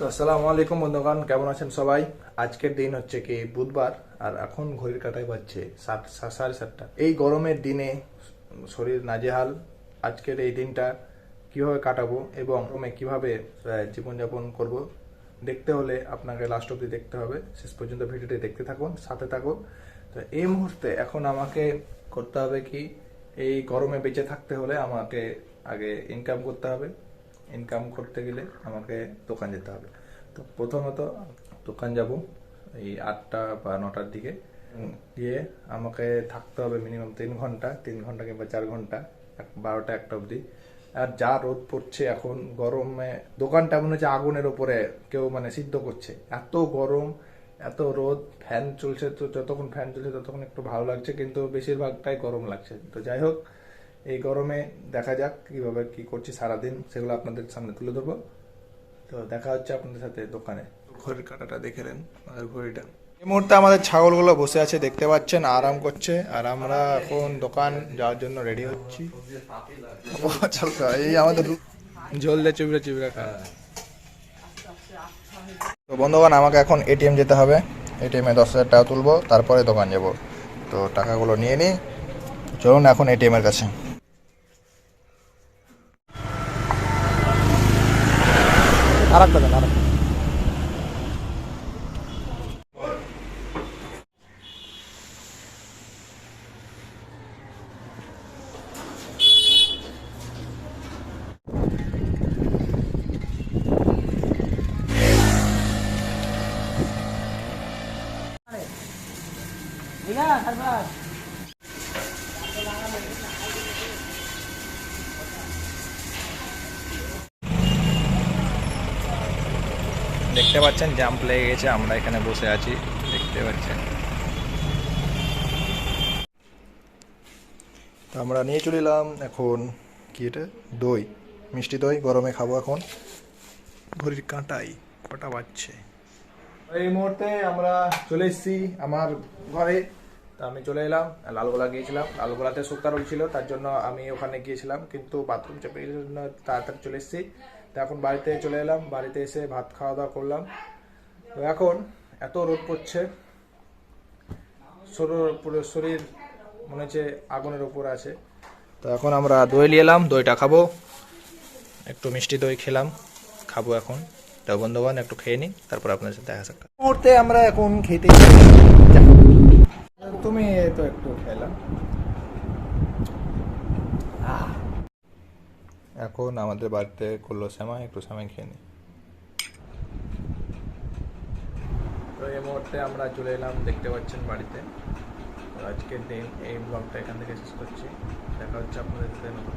তো আসসালামু আলাইকুম বন্ধুগণ, কেমন আছেন সবাই? আজকের দিন হচ্ছে কি বুধবার, আর এখন ঘড়ির কাটাই বাজছে সাত সাড়ে সাতটা। এই গরমের দিনে শরীর নাজেহাল, আজকের এই দিনটা কীভাবে কাটাবো এবং গরমে কীভাবে জীবনযাপন করব, দেখতে হলে আপনাকে লাস্ট অব্দি দেখতে হবে। শেষ পর্যন্ত ভিডিওটি দেখতে থাকুন, সাথে থাকুন। তো এই মুহূর্তে এখন আমাকে করতে হবে কি, এই গরমে বেঁচে থাকতে হলে আমাকে আগে ইনকাম করতে হবে। ইনকাম করতে গেলে আমাকে দোকান যেতে হবে। তো প্রথমত দোকান যাব এই আটটা বা নটার দিকে। গিয়ে আমাকে থাকতে হবে মিনিমাম তিন ঘণ্টা তিন ঘণ্টা কিংবা চার ঘণ্টা এক- বারোটা একটা অবধি। আর যা রোদ পড়ছে এখন গরমে দোকানটা মনে হচ্ছে আগুনের উপরে কেউ মানে সিদ্ধ করছে। এত গরম এত রোদ ফ্যান চলছে তো যতক্ষণ ফ্যান চলছে ততক্ষণ একটু ভালো লাগছে কিন্তু বেশিরভাগটাই গরম লাগছে। তো যাই হোক এই গরমে দেখা যাক কীভাবে কি করছি সারাদিন সেগুলো আপনাদের সামনে তুলে ধরবো। তো দেখা হচ্ছে আপনাদের সাথে দোকানে। ঘড়ির কাঁটাটা দেখে নেন আমাদের ঘড়িটা। এই মুহূর্তে আমাদের ছাগলগুলো বসে আছে দেখতে পাচ্ছেন আরাম করছে আর আমরা এখন দোকান যাওয়ার জন্য রেডি হচ্ছি। এই আমাদের রু- জল দিয়ে চুবড়ে চুবড়ে খা। তো বন্ধুগণ আমাকে এখন এটিএম যেতে হবে। এটিএমে দশ হাজার টাকা তুলবো তারপরে দোকান যাব। তো টাকাগুলো নিয়ে নিই চলুন এখন এটিএম এর কাছে আর একটা দেন আর একটা। দেখতে পাচ্ছেন জাম্প লেগে গেছে, আমরা এখানে বসে আছি, দেখতে পাচ্ছেন। তো আমরা নিয়ে চলে এলাম এখন, কি এটা? দই, মিষ্টি দই, গরমে খাব এখন। ঘড়ির কাঁটাই, কটা বাজছে? এই মুহূর্তে আমরা চলে এসেছি আমার ঘরে। তা আমি চলে এলাম, লালগোলা গিয়েছিলাম। লালগোলাতে শুক্তা রোল তার জন্য আমি ওখানে গিয়েছিলাম, কিন্তু বাথরুম চেপে গেছিল তাড়াতাড়ি চলে এসেছি। তো এখন বাড়িতে চলে এলাম, বাড়িতে এসে ভাত খাওয়া দাওয়া করলাম। তো এখন এত রোদ পড়ছে পুরো শরীর মনে হচ্ছে আগুনের উপর আছে। তো এখন আমরা দই নিয়ে এলাম, দইটা খাব। একটু মিষ্টি দই খেলাম, খাব এখন। তো বন্ধুগণ, একটু খেয়ে নিই, তারপর আপনার সাথে দেখা সাক্ষাৎ। মুহূর্তে আমরা এখন খেতে। তুমি তো একটু খেলাম এখন আমাদের বাড়িতে করল শ্যামাই, একটু শ্যামাই খেয়ে নিই তো এই মুহূর্তে আমরা চলে এলাম, দেখতে পাচ্ছেন বাড়িতে আজকের দিন এই ব্লগটা এখান থেকে শেষ করছি দেখা হচ্ছে আপনাদের নতুন।